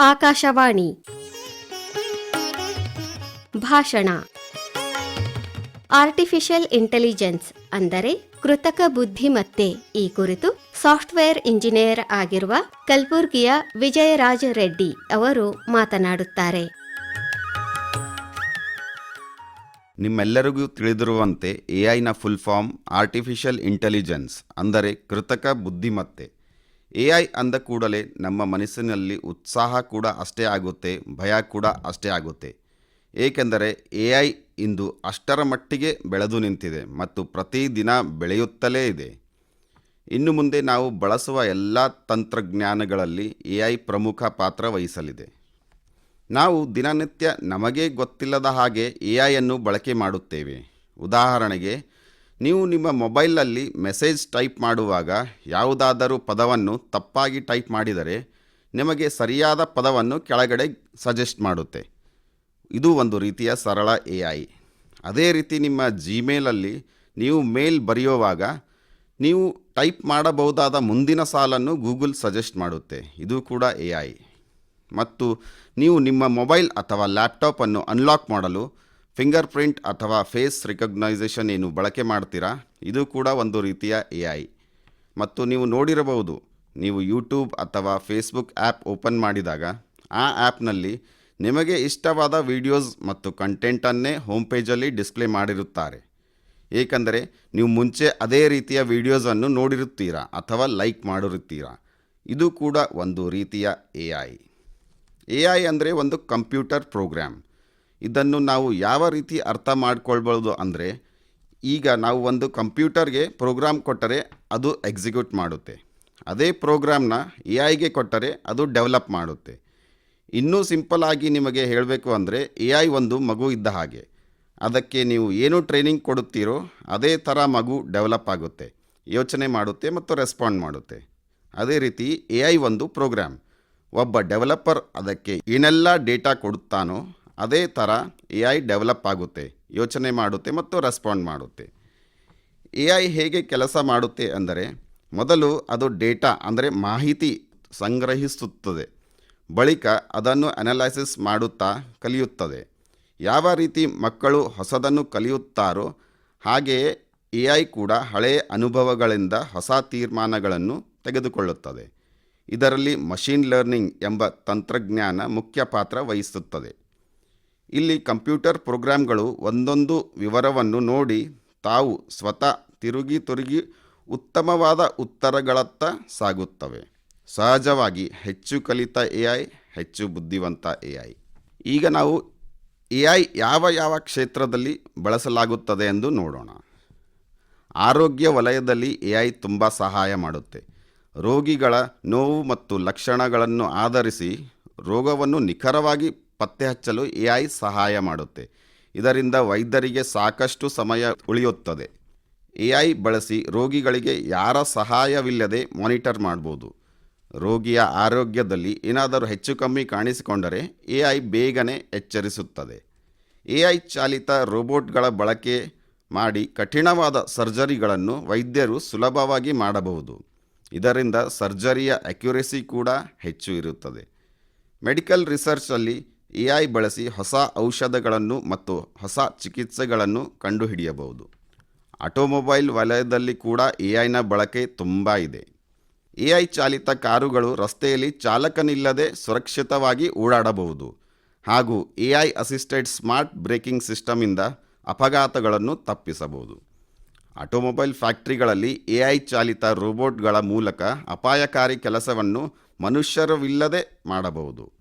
ಆಕಾಶವಾಣಿ. ಭಾಷಣ. Artificial intelligence ಅಂದರೆ ಕೃತಕ ಬುದ್ಧಿಮತ್ತೆ ಈ ಕುರಿತು ಸಾಫ್ಟ್ವೇರ್ ಇಂಜಿನಿಯರ್ ಆಗಿರುವ ಕಲಬುರ್ಗಿಯ ವಿಜಯರಾಜ ರೆಡ್ಡಿ ಅವರು ಮಾತನಾಡುತ್ತಾರೆ. ನಿಮ್ಮೆಲ್ಲರಿಗೂ ತಿಳಿದಿರುವಂತೆ ಎಐನ ಐನ ಫುಲ್ ಫಾರ್ಮ್ ಆರ್ಟಿಫಿಷಿಯಲ್ ಇಂಟೆಲಿಜೆನ್ಸ್ ಅಂದರೆ ಕೃತಕ ಬುದ್ಧಿಮತ್ತೆ ಎ ಐ ಅಂದ ಕೂಡಲೇ ನಮ್ಮ ಮನಸ್ಸಿನಲ್ಲಿ ಉತ್ಸಾಹ ಕೂಡ ಅಷ್ಟೇ ಆಗುತ್ತೆ, ಭಯ ಕೂಡ ಅಷ್ಟೇ ಆಗುತ್ತೆ. ಏಕೆಂದರೆ ಎ ಐ ಇಂದು ಅಷ್ಟರ ಮಟ್ಟಿಗೆ ಬೆಳೆದು ನಿಂತಿದೆ ಮತ್ತು ಪ್ರತಿದಿನ ಬೆಳೆಯುತ್ತಲೇ ಇದೆ. ಇನ್ನು ಮುಂದೆ ನಾವು ಬಳಸುವ ಎಲ್ಲ ತಂತ್ರಜ್ಞಾನಗಳಲ್ಲಿ ಎ ಐ ಪ್ರಮುಖ ಪಾತ್ರ ವಹಿಸಲಿದೆ. ನಾವು ದಿನನಿತ್ಯ ನಮಗೇ ಗೊತ್ತಿಲ್ಲದ ಹಾಗೆ ಎ ಐಯನ್ನು ಬಳಕೆ ಮಾಡುತ್ತೇವೆ. ಉದಾಹರಣೆಗೆ ನೀವು ನಿಮ್ಮ ಮೊಬೈಲಲ್ಲಿ ಮೆಸೇಜ್ ಟೈಪ್ ಮಾಡುವಾಗ ಯಾವುದಾದರೂ ಪದವನ್ನು ತಪ್ಪಾಗಿ ಟೈಪ್ ಮಾಡಿದರೆ ನಿಮಗೆ ಸರಿಯಾದ ಪದವನ್ನು ಕೆಳಗಡೆ ಸಜೆಸ್ಟ್ ಮಾಡುತ್ತೆ. ಇದು ಒಂದು ರೀತಿಯ ಸರಳ ಎ ಐ. ಅದೇ ರೀತಿ ನಿಮ್ಮ ಜಿಮೇಲಲ್ಲಿ ನೀವು ಮೇಲ್ ಬರೆಯುವಾಗ ನೀವು ಟೈಪ್ ಮಾಡಬಹುದಾದ ಮುಂದಿನ ಸಾಲನ್ನು ಗೂಗಲ್ ಸಜೆಸ್ಟ್ ಮಾಡುತ್ತೆ. ಇದು ಕೂಡ ಎ ಐ. ಮತ್ತು ನೀವು ನಿಮ್ಮ ಮೊಬೈಲ್ ಅಥವಾ ಲ್ಯಾಪ್ಟಾಪನ್ನು ಅನ್ಲಾಕ್ ಮಾಡಲು ಫಿಂಗರ್ ಪ್ರಿಂಟ್ ಅಥವಾ ಫೇಸ್ ರಿಕಗ್ನೈಸೇಷನ್ ಏನು ಬಳಕೆ ಮಾಡ್ತೀರಾ? ಇದು ಕೂಡ ಒಂದು ರೀತಿಯ ಎ ಐ. ಮತ್ತು ನೀವು ನೋಡಿರಬಹುದು, ನೀವು ಯೂಟ್ಯೂಬ್ ಅಥವಾ ಫೇಸ್ಬುಕ್ ಆ್ಯಪ್ ಓಪನ್ ಮಾಡಿದಾಗ, ಆ ಆ್ಯಪ್ನಲ್ಲಿ ನಿಮಗೆ ಇಷ್ಟವಾದ ವಿಡಿಯೋಸ್ ಮತ್ತು ಕಂಟೆಂಟನ್ನೇ ಹೋಮ್ ಪೇಜಲ್ಲಿ ಡಿಸ್ಪ್ಲೇ ಮಾಡಿರುತ್ತಾರೆ. ಏಕೆಂದರೆ ನೀವು ಮುಂಚೆ ಅದೇ ರೀತಿಯ ವಿಡಿಯೋಸನ್ನು ನೋಡಿರುತ್ತೀರಾ ಅಥವಾ ಲೈಕ್ ಮಾಡಿರುತ್ತೀರಾ? ಇದು ಕೂಡ ಒಂದು ರೀತಿಯ ಎ ಐ. ಎ ಐ ಅಂದರೆ ಒಂದು ಕಂಪ್ಯೂಟರ್ ಪ್ರೋಗ್ರಾಮ್. ಇದನ್ನು ನಾವು ಯಾವ ರೀತಿ ಅರ್ಥ ಮಾಡ್ಕೊಳ್ಬೋದು ಅಂದರೆ, ಈಗ ನಾವು ಒಂದು ಕಂಪ್ಯೂಟರ್ಗೆ ಪ್ರೋಗ್ರಾಮ್ ಕೊಟ್ಟರೆ ಅದು ಎಕ್ಸಿಕ್ಯೂಟ್ ಮಾಡುತ್ತೆ. ಅದೇ ಪ್ರೋಗ್ರಾಮ್ನ ಎ ಐಗೆ ಕೊಟ್ಟರೆ ಅದು ಡೆವಲಪ್ ಮಾಡುತ್ತೆ. ಇನ್ನೂ ಸಿಂಪಲ್ ಆಗಿ ನಿಮಗೆ ಹೇಳಬೇಕು ಅಂದರೆ, ಎ ಐ ಒಂದು ಮಗು ಇದ್ದ ಹಾಗೆ. ಅದಕ್ಕೆ ನೀವು ಏನು ಟ್ರೈನಿಂಗ್ ಕೊಡುತ್ತೀರೋ, ಅದೇ ಥರ ಮಗು ಡೆವಲಪ್ ಆಗುತ್ತೆ. ಯೋಚನೆ ಮಾಡುತ್ತೆ ಮತ್ತು ರೆಸ್ಪಾಂಡ್ ಮಾಡುತ್ತೆ. ಅದೇ ರೀತಿ ಎ ಐ ಒಂದು ಪ್ರೋಗ್ರಾಮ್ ಒಬ್ಬ ಡೆವಲಪರ್ ಅದಕ್ಕೆ ಏನೆಲ್ಲ ಡೇಟಾ ಕೊಡುತ್ತಾನೋ ಅದೇ ಥರ ಎ ಐ ಡೆವಲಪ್ ಆಗುತ್ತೆ, ಯೋಚನೆ ಮಾಡುತ್ತೆ ಮತ್ತು ರೆಸ್ಪಾಂಡ್ ಮಾಡುತ್ತೆ. ಎ ಐ ಹೇಗೆ ಕೆಲಸ ಮಾಡುತ್ತೆ ಅಂದರೆ, ಮೊದಲು ಅದು ಡೇಟಾ ಅಂದರೆ ಮಾಹಿತಿ ಸಂಗ್ರಹಿಸುತ್ತದೆ, ಬಳಿಕ ಅದನ್ನು ಅನಲೈಸಿಸ್ ಮಾಡುತ್ತಾ ಕಲಿಯುತ್ತದೆ. ಯಾವ ರೀತಿ ಮಕ್ಕಳು ಹೊಸದನ್ನು ಕಲಿಯುತ್ತಾರೋ ಹಾಗೆಯೇ ಎ ಐ ಕೂಡ ಹಳೆಯ ಅನುಭವಗಳಿಂದ ಹೊಸ ತೀರ್ಮಾನಗಳನ್ನು ತೆಗೆದುಕೊಳ್ಳುತ್ತದೆ. ಇದರಲ್ಲಿ ಮಷೀನ್ ಲರ್ನಿಂಗ್ ಎಂಬ ತಂತ್ರಜ್ಞಾನ ಮುಖ್ಯ ಪಾತ್ರ ವಹಿಸುತ್ತದೆ. ಇಲ್ಲಿ ಕಂಪ್ಯೂಟರ್ ಪ್ರೋಗ್ರಾಂಗಳು ಒಂದೊಂದು ವಿವರವನ್ನು ನೋಡಿ ತಾವು ಸ್ವತಃ ತಿರುಗಿ ತಿರುಗಿ ಉತ್ತಮವಾದ ಉತ್ತರಗಳತ್ತ ಸಾಗುತ್ತವೆ. ಸಹಜವಾಗಿ ಹೆಚ್ಚು ಕಲಿತ ಎ ಐ, ಹೆಚ್ಚು ಬುದ್ಧಿವಂತ ಎ ಐ. ಈಗ ನಾವು ಎ ಐ ಯಾವ ಯಾವ ಕ್ಷೇತ್ರದಲ್ಲಿ ಬಳಸಲಾಗುತ್ತದೆ ಎಂದು ನೋಡೋಣ. ಆರೋಗ್ಯ ವಲಯದಲ್ಲಿ ಎ ಐ ತುಂಬ ಸಹಾಯ ಮಾಡುತ್ತೆ. ರೋಗಿಗಳ ನೋವು ಮತ್ತು ಲಕ್ಷಣಗಳನ್ನು ಆಧರಿಸಿ ರೋಗವನ್ನು ನಿಖರವಾಗಿ ಪತ್ತೆ ಹಚ್ಚಲು ಎಐ ಸಹಾಯ ಮಾಡುತ್ತೆ. ಇದರಿಂದ ವೈದ್ಯರಿಗೆ ಸಾಕಷ್ಟು ಸಮಯ ಉಳಿಯುತ್ತದೆ. ಎಐ ಬಳಸಿ ರೋಗಿಗಳಿಗೆ ಯಾರ ಸಹಾಯವಿಲ್ಲದೆ ಮಾನಿಟರ್ ಮಾಡ್ಬೋದು. ರೋಗಿಯ ಆರೋಗ್ಯದಲ್ಲಿ ಏನಾದರೂ ಹೆಚ್ಚು ಕಮ್ಮಿ ಕಾಣಿಸಿಕೊಂಡರೆ ಎಐ ಬೇಗನೆ ಎಚ್ಚರಿಸುತ್ತದೆ. ಎಐ ಚಾಲಿತ ರೋಬೋಟ್ಗಳ ಬಳಕೆ ಮಾಡಿ ಕಠಿಣವಾದ ಸರ್ಜರಿಗಳನ್ನು ವೈದ್ಯರು ಸುಲಭವಾಗಿ ಮಾಡಬಹುದು. ಇದರಿಂದ ಸರ್ಜರಿಯ ಅಕ್ಯುರೆಸಿ ಕೂಡ ಹೆಚ್ಚು ಇರುತ್ತದೆ. ಮೆಡಿಕಲ್ ರಿಸರ್ಚಲ್ಲಿ ಎ ಐ ಬಳಸಿ ಹೊಸ ಔಷಧಗಳನ್ನು ಮತ್ತು ಹೊಸ ಚಿಕಿತ್ಸೆಗಳನ್ನು ಕಂಡುಹಿಡಿಯಬಹುದು. ಆಟೋಮೊಬೈಲ್ ವಲಯದಲ್ಲಿ ಕೂಡ ಎ ಐನ ಬಳಕೆ ತುಂಬ ಇದೆ. ಎ ಐ ಚಾಲಿತ ಕಾರುಗಳು ರಸ್ತೆಯಲ್ಲಿ ಚಾಲಕನಿಲ್ಲದೆ ಸುರಕ್ಷಿತವಾಗಿ ಓಡಾಡಬಹುದು. ಹಾಗೂ A I assisted smart braking ಸಿಸ್ಟಮಿಂದ ಅಪಘಾತಗಳನ್ನು ತಪ್ಪಿಸಬಹುದು. ಆಟೋಮೊಬೈಲ್ ಫ್ಯಾಕ್ಟ್ರಿಗಳಲ್ಲಿ ಎ ಐ ಚಾಲಿತ ರೋಬೋಟ್ಗಳ ಮೂಲಕ ಅಪಾಯಕಾರಿ ಕೆಲಸವನ್ನು ಮನುಷ್ಯರವಿಲ್ಲದೆ ಮಾಡಬಹುದು.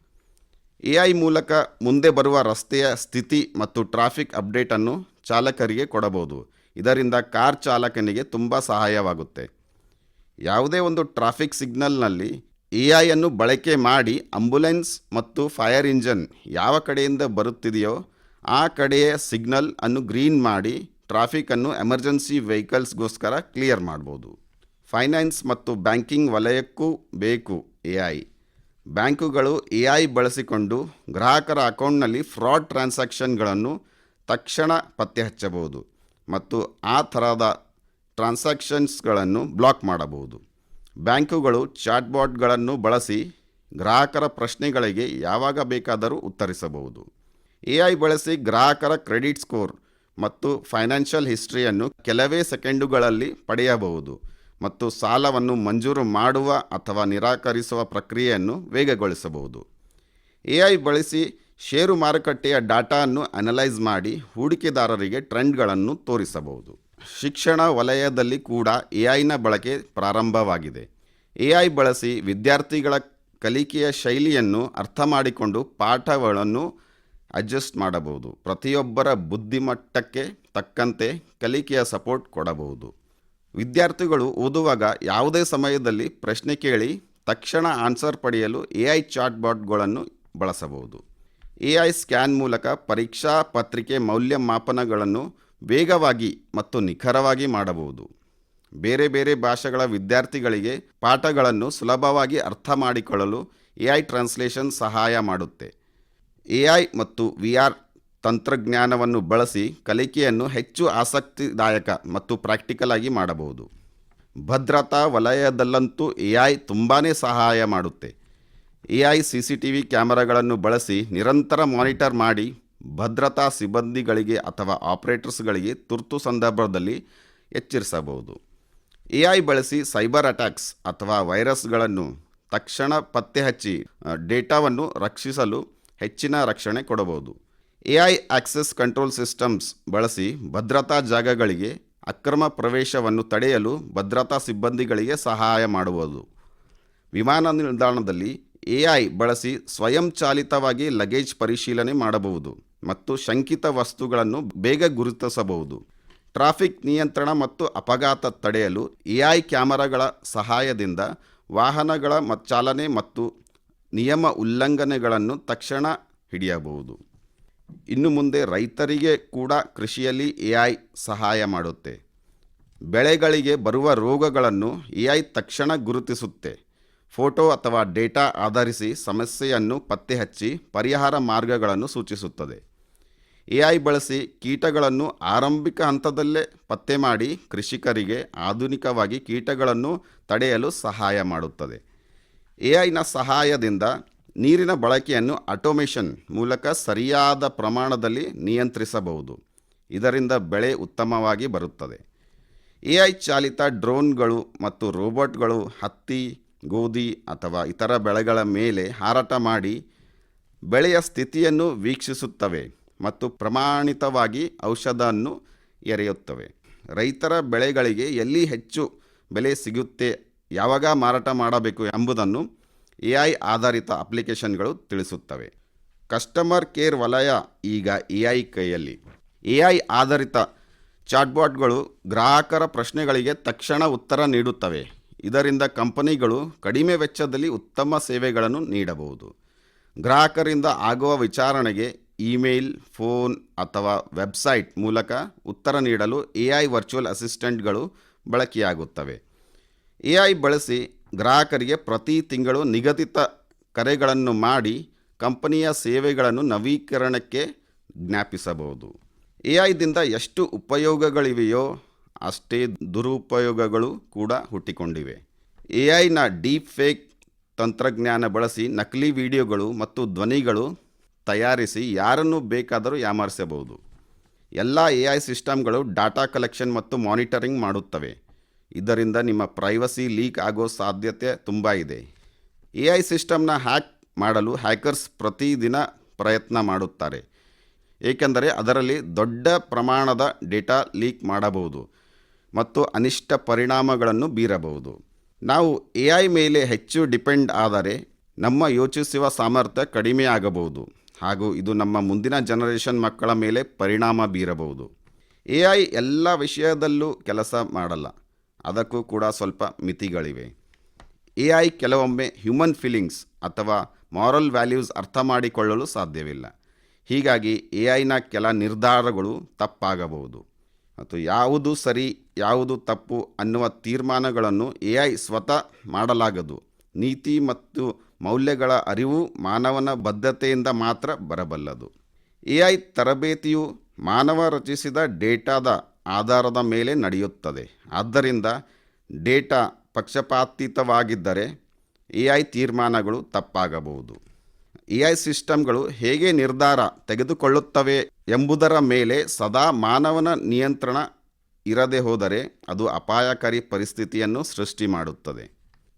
ಎ ಐ ಮೂಲಕ ಮುಂದೆ ಬರುವ ರಸ್ತೆಯ ಸ್ಥಿತಿ ಮತ್ತು ಟ್ರಾಫಿಕ್ ಅಪ್ಡೇಟನ್ನು ಚಾಲಕರಿಗೆ ಕೊಡಬಹುದು. ಇದರಿಂದ ಕಾರ್ ಚಾಲಕನಿಗೆ ತುಂಬ ಸಹಾಯವಾಗುತ್ತೆ. ಯಾವುದೇ ಒಂದು ಟ್ರಾಫಿಕ್ ಸಿಗ್ನಲ್ನಲ್ಲಿ ಎ ಐಯನ್ನು ಬಳಕೆ ಮಾಡಿ ಆಂಬ್ಯುಲೆನ್ಸ್ ಮತ್ತು ಫೈರ್ ಇಂಜನ್ ಯಾವ ಕಡೆಯಿಂದ ಬರುತ್ತಿದೆಯೋ ಆ ಕಡೆಯ ಸಿಗ್ನಲ್ ಅನ್ನು ಗ್ರೀನ್ ಮಾಡಿ ಟ್ರಾಫಿಕನ್ನು ಎಮರ್ಜೆನ್ಸಿ ವೆಹಿಕಲ್ಸ್ಗೋಸ್ಕರ ಕ್ಲಿಯರ್ ಮಾಡ್ಬೋದು. ಫೈನಾನ್ಸ್ ಮತ್ತು ಬ್ಯಾಂಕಿಂಗ್ ವಲಯಕ್ಕೂ ಬೇಕು ಎ ಐ ಬ್ಯಾಂಕುಗಳು ಎ ಐ ಬಳಸಿಕೊಂಡು ಗ್ರಾಹಕರ ಅಕೌಂಟ್ನಲ್ಲಿ ಫ್ರಾಡ್ ಟ್ರಾನ್ಸಾಕ್ಷನ್ಗಳನ್ನು ತಕ್ಷಣ ಪತ್ತೆ ಹಚ್ಚಬಹುದು ಮತ್ತು ಆ ಥರದ ಟ್ರಾನ್ಸಾಕ್ಷನ್ಸ್ಗಳನ್ನು ಬ್ಲಾಕ್ ಮಾಡಬಹುದು. ಬ್ಯಾಂಕುಗಳು ಚಾಟ್ಬಾಟ್ಗಳನ್ನು ಬಳಸಿ ಗ್ರಾಹಕರ ಪ್ರಶ್ನೆಗಳಿಗೆ ಯಾವಾಗ ಬೇಕಾದರೂ ಉತ್ತರಿಸಬಹುದು. ಎ ಐ ಬಳಸಿ ಗ್ರಾಹಕರ ಕ್ರೆಡಿಟ್ ಸ್ಕೋರ್ ಮತ್ತು ಫೈನಾನ್ಷಿಯಲ್ ಹಿಸ್ಟ್ರಿಯನ್ನು ಕೆಲವೇ ಸೆಕೆಂಡುಗಳಲ್ಲಿ ಪಡೆಯಬಹುದು. ಮತ್ತು ಸಾಲವನ್ನು ಮಂಜೂರು ಮಾಡುವ ಅಥವಾ ನಿರಾಕರಿಸುವ ಪ್ರಕ್ರಿಯೆಯನ್ನು ವೇಗಗೊಳಿಸಬಹುದು. ಎ ಐ ಬಳಸಿ ಷೇರು ಮಾರುಕಟ್ಟೆಯ ಡಾಟಾವನ್ನು ಅನಲೈಸ್ ಮಾಡಿ ಹೂಡಿಕೆದಾರರಿಗೆ ಟ್ರೆಂಡ್ಗಳನ್ನು ತೋರಿಸಬಹುದು. ಶಿಕ್ಷಣ ವಲಯದಲ್ಲಿ ಕೂಡ ಎ ಐನ ಬಳಕೆ ಪ್ರಾರಂಭವಾಗಿದೆ. ಎ ಐ ಬಳಸಿ ವಿದ್ಯಾರ್ಥಿಗಳ ಕಲಿಕೆಯ ಶೈಲಿಯನ್ನು ಅರ್ಥ ಮಾಡಿಕೊಂಡು ಪಾಠಗಳನ್ನು ಅಡ್ಜಸ್ಟ್ ಮಾಡಬಹುದು. ಪ್ರತಿಯೊಬ್ಬರ ಬುದ್ಧಿಮಟ್ಟಕ್ಕೆ ತಕ್ಕಂತೆ ಕಲಿಕೆಯ ಸಪೋರ್ಟ್ ಕೊಡಬಹುದು. ವಿದ್ಯಾರ್ಥಿಗಳು ಓದುವಾಗ ಯಾವುದೇ ಸಮಯದಲ್ಲಿ ಪ್ರಶ್ನೆ ಕೇಳಿ ತಕ್ಷಣ ಆನ್ಸರ್ ಪಡೆಯಲು ಎ ಐ ಚಾಟ್ಬಾಟ್ಗಳನ್ನು ಬಳಸಬಹುದು. ಎ ಐ ಸ್ಕ್ಯಾನ್ ಮೂಲಕ ಪರೀಕ್ಷಾ ಪತ್ರಿಕೆ ಮೌಲ್ಯಮಾಪನಗಳನ್ನು ವೇಗವಾಗಿ ಮತ್ತು ನಿಖರವಾಗಿ ಮಾಡಬಹುದು. ಬೇರೆ ಬೇರೆ ಭಾಷೆಗಳ ವಿದ್ಯಾರ್ಥಿಗಳಿಗೆ ಪಾಠಗಳನ್ನು ಸುಲಭವಾಗಿ ಅರ್ಥ ಮಾಡಿಕೊಳ್ಳಲು ಎ ಐ ಟ್ರಾನ್ಸ್ಲೇಷನ್ ಸಹಾಯ ಮಾಡುತ್ತೆ. ಎ ಐ ಮತ್ತು ವಿ ಆರ್ ತಂತ್ರಜ್ಞಾನವನ್ನು ಬಳಸಿ ಕಲಿಕೆಯನ್ನು ಹೆಚ್ಚು ಆಸಕ್ತಿದಾಯಕ ಮತ್ತು ಪ್ರಾಕ್ಟಿಕಲ್ ಆಗಿ ಮಾಡಬಹುದು. ಭದ್ರತಾ ವಲಯದಲ್ಲಂತೂ ಎ ಐ ತುಂಬಾ ಸಹಾಯ ಮಾಡುತ್ತೆ. A I C C T V ಕ್ಯಾಮರಾಗಳನ್ನು ಬಳಸಿ ನಿರಂತರ ಮಾನಿಟರ್ ಮಾಡಿ ಭದ್ರತಾ ಸಿಬ್ಬಂದಿಗಳಿಗೆ ಅಥವಾ ಆಪರೇಟರ್ಸ್ಗಳಿಗೆ ತುರ್ತು ಸಂದರ್ಭದಲ್ಲಿ ಎಚ್ಚರಿಸಬಹುದು. ಎ ಐ ಬಳಸಿ ಸೈಬರ್ ಅಟ್ಯಾಕ್ಸ್ ಅಥವಾ ವೈರಸ್ಗಳನ್ನು ತಕ್ಷಣ ಪತ್ತೆ ಹಚ್ಚಿ ಡೇಟಾವನ್ನು ರಕ್ಷಿಸಲು ಹೆಚ್ಚಿನ ರಕ್ಷಣೆ ಕೊಡಬಹುದು. A I access control systems ಬಳಸಿ ಭದ್ರತಾ ಜಾಗಗಳಿಗೆ ಅಕ್ರಮ ಪ್ರವೇಶವನ್ನು ತಡೆಯಲು ಭದ್ರತಾ ಸಿಬ್ಬಂದಿಗಳಿಗೆ ಸಹಾಯ ಮಾಡುವುದು. ವಿಮಾನ ನಿಲ್ದಾಣದಲ್ಲಿ ಎ ಐ ಬಳಸಿ ಸ್ವಯಂಚಾಲಿತವಾಗಿ ಲಗೇಜ್ ಪರಿಶೀಲನೆ ಮಾಡಬಹುದು ಮತ್ತು ಶಂಕಿತ ವಸ್ತುಗಳನ್ನು ಬೇಗ ಗುರುತಿಸಬಹುದು. ಟ್ರಾಫಿಕ್ ನಿಯಂತ್ರಣ ಮತ್ತು ಅಪಘಾತ ತಡೆಯಲು ಎ ಐ ಕ್ಯಾಮರಾಗಳ ಸಹಾಯದಿಂದ ವಾಹನಗಳ ಚಾಲನೆ ಮತ್ತು ನಿಯಮ ಉಲ್ಲಂಘನೆಗಳನ್ನು ತಕ್ಷಣ ಹಿಡಿಯಬಹುದು. ಇನ್ನು ಮುಂದೆ ರೈತರಿಗೆ ಕೂಡ ಕೃಷಿಯಲ್ಲಿ ಎ ಐ ಸಹಾಯ ಮಾಡುತ್ತೆ. ಬೆಳೆಗಳಿಗೆ ಬರುವ ರೋಗಗಳನ್ನು ಎ ಐ ತಕ್ಷಣ ಗುರುತಿಸುತ್ತೆ. ಫೋಟೋ ಅಥವಾ ಡೇಟಾ ಆಧರಿಸಿ ಸಮಸ್ಯೆಯನ್ನು ಪತ್ತೆ ಹಚ್ಚಿ ಪರಿಹಾರ ಮಾರ್ಗಗಳನ್ನು ಸೂಚಿಸುತ್ತದೆ. ಎ ಐ ಬಳಸಿ ಕೀಟಗಳನ್ನು ಆರಂಭಿಕ ಹಂತದಲ್ಲೇ ಪತ್ತೆ ಮಾಡಿ ಕೃಷಿಕರಿಗೆ ಆಧುನಿಕವಾಗಿ ಕೀಟಗಳನ್ನು ತಡೆಯಲು ಸಹಾಯ ಮಾಡುತ್ತದೆ. ಎ ಐನ ಸಹಾಯದಿಂದ ನೀರಿನ ಬಳಕೆಯನ್ನು ಆಟೋಮೇಷನ್ ಮೂಲಕ ಸರಿಯಾದ ಪ್ರಮಾಣದಲ್ಲಿ ನಿಯಂತ್ರಿಸಬಹುದು. ಇದರಿಂದ ಬೆಳೆ ಉತ್ತಮವಾಗಿ ಬರುತ್ತದೆ. ಎ ಐ ಚಾಲಿತ ಡ್ರೋನ್ಗಳು ಮತ್ತು ರೋಬೋಟ್ಗಳು ಹತ್ತಿ, ಗೋಧಿ ಅಥವಾ ಇತರ ಬೆಳೆಗಳ ಮೇಲೆ ಹಾರಾಟ ಮಾಡಿ ಬೆಳೆಯ ಸ್ಥಿತಿಯನ್ನು ವೀಕ್ಷಿಸುತ್ತವೆ ಮತ್ತು ಪ್ರಮಾಣಿತವಾಗಿ ಔಷಧವನ್ನು ಎರೆಯುತ್ತವೆ. ರೈತರ ಬೆಳೆಗಳಿಗೆ ಎಲ್ಲಿ ಹೆಚ್ಚು ಬೆಲೆ ಸಿಗುತ್ತೆ, ಯಾವಾಗ ಮಾರಾಟ ಮಾಡಬೇಕು ಎಂಬುದನ್ನು ಎ ಐ ಆಧಾರಿತ ಅಪ್ಲಿಕೇಶನ್ಗಳು ತಿಳಿಸುತ್ತವೆ. ಕಸ್ಟಮರ್ ಕೇರ್ ವಲಯ ಈಗ ಎ ಐ ಕೈಯಲ್ಲಿ. ಎ ಐ ಆಧಾರಿತ ಚಾಟ್ಬಾಟ್ಗಳು ಗ್ರಾಹಕರ ಪ್ರಶ್ನೆಗಳಿಗೆ ತಕ್ಷಣ ಉತ್ತರ ನೀಡುತ್ತವೆ. ಇದರಿಂದ ಕಂಪನಿಗಳು ಕಡಿಮೆ ವೆಚ್ಚದಲ್ಲಿ ಉತ್ತಮ ಸೇವೆಗಳನ್ನು ನೀಡಬಹುದು. ಗ್ರಾಹಕರಿಂದ ಆಗುವ ವಿಚಾರಣೆಗೆ ಇಮೇಲ್, ಫೋನ್ ಅಥವಾ ವೆಬ್ಸೈಟ್ ಮೂಲಕ ಉತ್ತರ ನೀಡಲು ಎ ಐ ವರ್ಚುವಲ್ ಅಸಿಸ್ಟೆಂಟ್ಗಳು ಬಳಕೆಯಾಗುತ್ತವೆ. ಎ ಐ ಬಳಸಿ ಗ್ರಾಹಕರಿಗೆ ಪ್ರತಿ ತಿಂಗಳು ನಿಗದಿತ ಕರೆಗಳನ್ನು ಮಾಡಿ ಕಂಪನಿಯ ಸೇವೆಗಳನ್ನು ನವೀಕರಣಕ್ಕೆ ಜ್ಞಾಪಿಸಬಹುದು. ಎ ಐದಿಂದ ಎಷ್ಟು ಉಪಯೋಗಗಳಿವೆಯೋ ಅಷ್ಟೇ ದುರುಪಯೋಗಗಳು ಕೂಡ ಹುಟ್ಟಿಕೊಂಡಿವೆ. ಎ ಐನ ಡೀಪ್ ಫೇಕ್ ತಂತ್ರಜ್ಞಾನ ಬಳಸಿ ನಕಲಿ ವಿಡಿಯೋಗಳು ಮತ್ತು ಧ್ವನಿಗಳು ತಯಾರಿಸಿ ಯಾರನ್ನು ಬೇಕಾದರೂ ಯಾಮಾರಿಸಬಹುದು. ಎಲ್ಲ ಎ ಐ ಸಿಸ್ಟಮ್ಗಳು ಡಾಟಾ ಕಲೆಕ್ಷನ್ ಮತ್ತು ಮಾನಿಟರಿಂಗ್ ಮಾಡುತ್ತವೆ. ಇದರಿಂದ ನಿಮ್ಮ ಪ್ರೈವಸಿ ಲೀಕ್ ಆಗೋ ಸಾಧ್ಯತೆ ತುಂಬ ಇದೆ. ಎ ಐ ಸಿಸ್ಟಮ್ನ ಹ್ಯಾಕ್ ಮಾಡಲು ಹ್ಯಾಕರ್ಸ್ ಪ್ರತಿದಿನ ಪ್ರಯತ್ನ ಮಾಡುತ್ತಾರೆ. ಏಕೆಂದರೆ ಅದರಲ್ಲಿ ದೊಡ್ಡ ಪ್ರಮಾಣದ ಡೇಟಾ ಲೀಕ್ ಮಾಡಬಹುದು ಮತ್ತು ಅನಿಷ್ಟ ಪರಿಣಾಮಗಳನ್ನು ಬೀರಬಹುದು. ನಾವು ಎ ಐ ಮೇಲೆ ಹೆಚ್ಚು ಡಿಪೆಂಡ್ ಆದರೆ ನಮ್ಮ ಯೋಚಿಸುವ ಸಾಮರ್ಥ್ಯ ಕಡಿಮೆ ಆಗಬಹುದು ಹಾಗೂ ಇದು ನಮ್ಮ ಮುಂದಿನ ಜನರೇಷನ್ ಮಕ್ಕಳ ಮೇಲೆ ಪರಿಣಾಮ ಬೀರಬಹುದು. ಎ ಐ ಎಲ್ಲ ವಿಷಯದಲ್ಲೂ ಕೆಲಸ ಮಾಡಲ್ಲ. ಅದಕ್ಕೂ ಕೂಡ ಸ್ವಲ್ಪ ಮಿತಿಗಳಿವೆ. ಎ ಐ ಕೆಲವೊಮ್ಮೆ ಹ್ಯೂಮನ್ ಫೀಲಿಂಗ್ಸ್ ಅಥವಾ ಮಾರಲ್ ವ್ಯಾಲ್ಯೂಸ್ ಅರ್ಥ ಮಾಡಿಕೊಳ್ಳಲು ಸಾಧ್ಯವಿಲ್ಲ. ಹೀಗಾಗಿ ಎ ಐನ ಕೆಲ ನಿರ್ಧಾರಗಳು ತಪ್ಪಾಗಬಹುದು. ಮತ್ತು ಯಾವುದು ಸರಿ, ಯಾವುದು ತಪ್ಪು ಅನ್ನುವ ತೀರ್ಮಾನಗಳನ್ನು ಎ ಐ ಸ್ವತಃ ಮಾಡಲಾಗದು. ನೀತಿ ಮತ್ತು ಮೌಲ್ಯಗಳ ಅರಿವು ಮಾನವನ ಬದ್ಧತೆಯಿಂದ ಮಾತ್ರ ಬರಬಲ್ಲದು. ಎ ಐ ತರಬೇತಿಯು ಮಾನವ ರಚಿಸಿದ ಡೇಟಾದ ಆಧಾರದ ಮೇಲೆ ನಡೆಯುತ್ತದೆ. ಆದ್ದರಿಂದ ಡೇಟಾ ಪಕ್ಷಪಾತೀತವಾಗಿದ್ದರೆ ಎ ಐ ತೀರ್ಮಾನಗಳು ತಪ್ಪಾಗಬಹುದು. ಎ ಐ ಸಿಸ್ಟಮ್ಗಳು ಹೇಗೆ ನಿರ್ಧಾರ ತೆಗೆದುಕೊಳ್ಳುತ್ತವೆ ಎಂಬುದರ ಮೇಲೆ ಸದಾ ಮಾನವನ ನಿಯಂತ್ರಣ ಇರದೆ ಹೋದರೆ ಅದು ಅಪಾಯಕಾರಿ ಪರಿಸ್ಥಿತಿಯನ್ನು ಸೃಷ್ಟಿ ಮಾಡುತ್ತದೆ.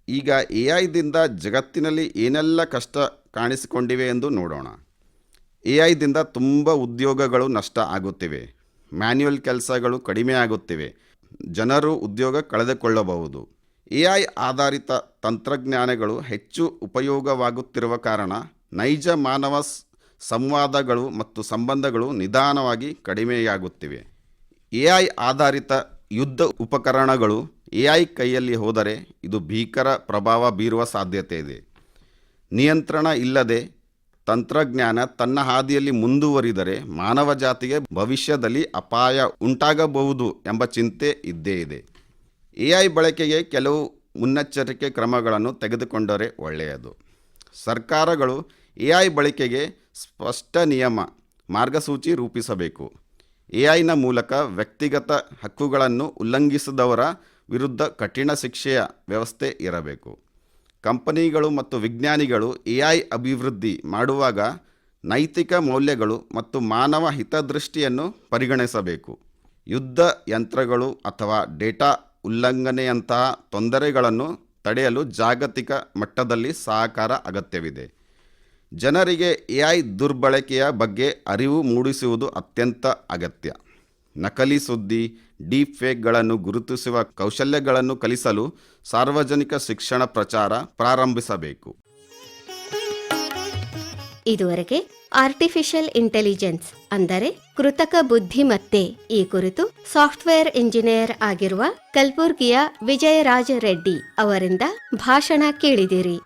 ಈಗ ಎ ಐದಿಂದ ಜಗತ್ತಿನಲ್ಲಿ ಏನೆಲ್ಲ ಕಷ್ಟ ಕಾಣಿಸಿಕೊಂಡಿವೆ ಎಂದು ನೋಡೋಣ. ಎ ಐದಿಂದ ತುಂಬ ಉದ್ಯೋಗಗಳು ನಷ್ಟ ಆಗುತ್ತಿವೆ. ಮ್ಯಾನ್ಯುಯಲ್ ಕೆಲಸಗಳು ಕಡಿಮೆ ಆಗುತ್ತಿವೆ. ಜನರು ಉದ್ಯೋಗ ಕಳೆದುಕೊಳ್ಳಬಹುದು. ಎ ಐ ಆಧಾರಿತ ತಂತ್ರಜ್ಞಾನಗಳು ಹೆಚ್ಚು ಉಪಯೋಗವಾಗುತ್ತಿರುವ ಕಾರಣ ನೈಜ ಮಾನವ ಸಂವಾದಗಳು ಮತ್ತು ಸಂಬಂಧಗಳು ನಿಧಾನವಾಗಿ ಕಡಿಮೆಯಾಗುತ್ತಿವೆ. ಎ ಐ ಆಧಾರಿತ ಯುದ್ಧ ಉಪಕರಣಗಳು ಎ ಐ ಕೈಯಲ್ಲಿ ಹೋದರೆ ಇದು ಭೀಕರ ಪ್ರಭಾವ ಬೀರುವ ಸಾಧ್ಯತೆ ಇದೆ. ನಿಯಂತ್ರಣ ಇಲ್ಲದೆ ತಂತ್ರಜ್ಞಾನ ತನ್ನ ಹಾದಿಯಲ್ಲಿ ಮುಂದುವರಿದರೆ ಮಾನವ ಜಾತಿಗೆ ಭವಿಷ್ಯದಲ್ಲಿ ಅಪಾಯ ಉಂಟಾಗಬಹುದು ಎಂಬ ಚಿಂತೆ ಇದ್ದೇ ಇದೆ. ಎ ಐ ಬಳಕೆಗೆ ಕೆಲವು ಮುನ್ನೆಚ್ಚರಿಕೆ ಕ್ರಮಗಳನ್ನು ತೆಗೆದುಕೊಂಡರೆ ಒಳ್ಳೆಯದು. ಸರ್ಕಾರಗಳು ಎ ಐ ಬಳಕೆಗೆ ಸ್ಪಷ್ಟ ನಿಯಮ, ಮಾರ್ಗಸೂಚಿ ರೂಪಿಸಬೇಕು. ಎ ಐನ ಮೂಲಕ ವ್ಯಕ್ತಿಗತ ಹಕ್ಕುಗಳನ್ನು ಉಲ್ಲಂಘಿಸಿದವರ ವಿರುದ್ಧ ಕಠಿಣ ಶಿಕ್ಷೆಯ ವ್ಯವಸ್ಥೆ ಇರಬೇಕು. ಕಂಪನಿಗಳು ಮತ್ತು ವಿಜ್ಞಾನಿಗಳು ಎ ಅಭಿವೃದ್ಧಿ ಮಾಡುವಾಗ ನೈತಿಕ ಮೌಲ್ಯಗಳು ಮತ್ತು ಮಾನವ ಹಿತದೃಷ್ಟಿಯನ್ನು ಪರಿಗಣಿಸಬೇಕು. ಯುದ್ಧ ಯಂತ್ರಗಳು ಅಥವಾ ಡೇಟಾ ಉಲ್ಲಂಘನೆಯಂತಹ ತೊಂದರೆಗಳನ್ನು ತಡೆಯಲು ಜಾಗತಿಕ ಮಟ್ಟದಲ್ಲಿ ಸಹಕಾರ ಅಗತ್ಯವಿದೆ. ಜನರಿಗೆ ಎ ಐ ದುರ್ಬಳಕೆಯ ಬಗ್ಗೆ ಅರಿವು ಮೂಡಿಸುವುದು ಅತ್ಯಂತ ಅಗತ್ಯ. ನಕಲಿ ಸುದ್ದಿ ಡೀಪ್ ಫೇಕ್ಗಳನ್ನು ಗುರುತಿಸುವ ಕೌಶಲ್ಯಗಳನ್ನು ಕಲಿಸಲು ಸಾರ್ವಜನಿಕ ಶಿಕ್ಷಣ ಪ್ರಚಾರ ಪ್ರಾರಂಭಿಸಬೇಕು. ಇದುವರೆಗೆ ಆರ್ಟಿಫಿಷಿಯಲ್ ಇಂಟೆಲಿಜೆನ್ಸ್ ಅಂದರೆ ಕೃತಕ ಬುದ್ಧಿಮತ್ತೆ ಈ ಕುರಿತು ಸಾಫ್ಟ್ವೇರ್ ಇಂಜಿನಿಯರ್ ಆಗಿರುವ ಕಲ್ಬುರ್ಗಿಯ ವಿಜಯರಾಜ ರೆಡ್ಡಿ ಅವರಿಂದ ಭಾಷಣ ಕೇಳಿದಿರಿ.